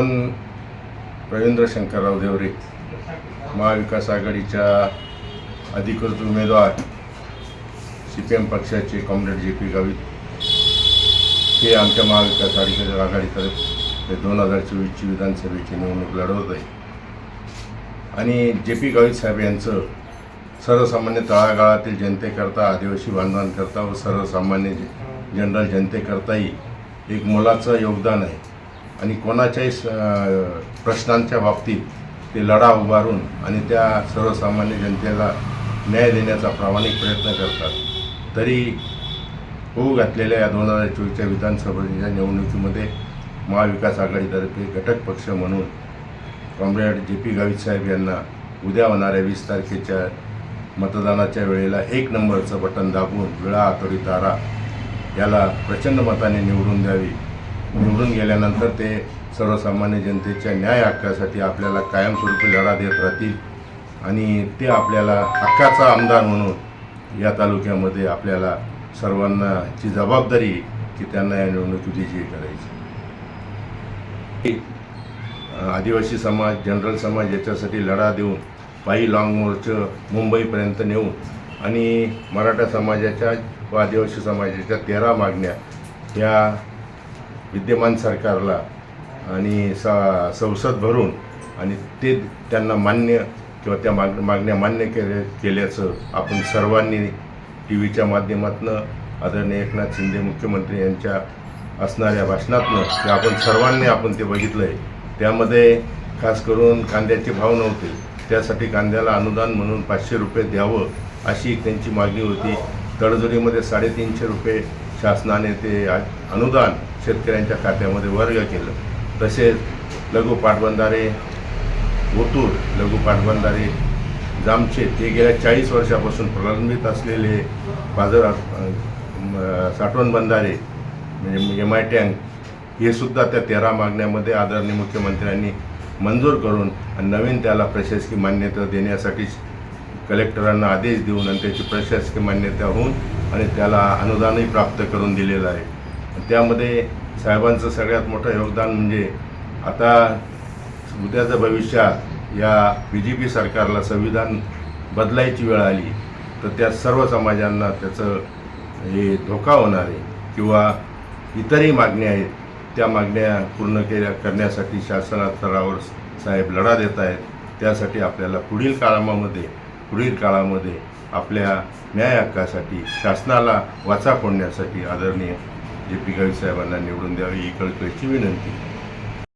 आपण रवींद्र शंकरराव देवरे महाविकास आघाडीच्या अधिकृत उमेदवार सी पी एम पक्षाचे कॉम्रेड जे पी गावित हे आमच्या महाविकास आघाडी आघाडीतर्फे दोन हजार चोवीसची विधानसभेची निवडणूक लढवत आहे. आणि जे पी गावित साहेब यांचं सर्वसामान्य तळागाळातील जनतेकरता आदिवासी बांधवांकरता व सर्वसामान्य जनरल जनतेकरताही एक मोलाचं योगदान आहे. आणि कोणाच्याही स- प्रश्नांच्या बाबतीत ते लढा उभारून आणि त्या सर्वसामान्य जनतेला न्याय देण्याचा प्रामाणिक प्रयत्न करतात. तरी होऊ घातलेल्या या दोन हजार चोवीसच्या विधानसभेच्या निवडणुकीमध्ये महाविकास आघाडीतर्फे घटक पक्ष म्हणून कॉम्रेड जे पी गावित साहेब यांना उद्या होणाऱ्या वीस तारखेच्या मतदानाच्या वेळेला एक नंबरचं बटन दाबून विळा आतोडी तारा याला प्रचंड मताने निवडून द्यावी. निवडून गेल्यानंतर ते सर्वसामान्य जनतेच्या न्याय हक्कासाठी आपल्याला कायमस्वरूपी लढा देत राहतील आणि ते आपल्याला हक्काचा आमदार म्हणून या तालुक्यामध्ये आपल्याला सर्वांनाची जबाबदारी की त्यांना या निवडणुकीत विजयी करायची. आदिवासी समाज जनरल समाज याच्यासाठी लढा देऊन पायी लाँग मोर्च मुंबईपर्यंत नेऊन आणि मराठा समाजाच्या व आदिवासी समाजाच्या तेरा मागण्या या विद्यमान सरकारला आणि सा संसद भरून आणि ते त्यांना मान्य किंवा त्या माग मागण्या मान्य केले केल्याचं आपण सर्वांनी टी व्हीच्या माध्यमातून आदरणीय एकनाथ शिंदे मुख्यमंत्री यांच्या असणाऱ्या भाषणातनं ते आपण सर्वांनी आपण ते बघितलं आहे त्यामध्ये खास करून कांद्याचे भाव नव्हते. त्यासाठी कांद्याला अनुदान म्हणून पाचशे रुपये द्यावं अशी त्यांची मागणी होती. तडजोडीमध्ये साडेतीनशे रुपये शासनाने ते अनुदान शेतकऱ्यांच्या खात्यामध्ये वर्ग केलं. तसेच लघु पाटबंधारे ओतूर लघु पाटबंधारे जामचे ते गेल्या चाळीस वर्षापासून प्रलंबित असलेले बाजार साठवण बंधारे म्हणजे एम आय टँक हे सुद्धा त्या तेरा मागण्यामध्ये आदरणीय मुख्यमंत्र्यांनी मंजूर करून आणि नवीन त्याला प्रशासकीय मान्यता देण्यासाठी कलेक्टरांना आदेश देऊन आणि त्याची प्रशासकीय मान्यता होऊन आणि त्याला अनुदानही प्राप्त करून दिलेलं आहे. त्यामध्ये साहेबांचं सगळ्यात मोठं योगदान म्हणजे आता उद्याचं भविष्यात या बी जे पी सरकारला संविधान बदलायची वेळ आली तर त्या सर्व समाजांना त्याचं हे धोका होणार आहे किंवा इतरही मागण्या आहेत त्या मागण्या पूर्ण केल्या करण्यासाठी शासनात स्तरावर साहेब लढा देत आहेत. त्यासाठी आपल्याला पुढील काळामध्ये पुढील काळामध्ये आपल्या न्याय हक्कासाठी शासनाला वाचा फोडण्यासाठी आदरणीय जे पी गावी साहेबांना निवडून द्यावी ही कळकळीची विनंती.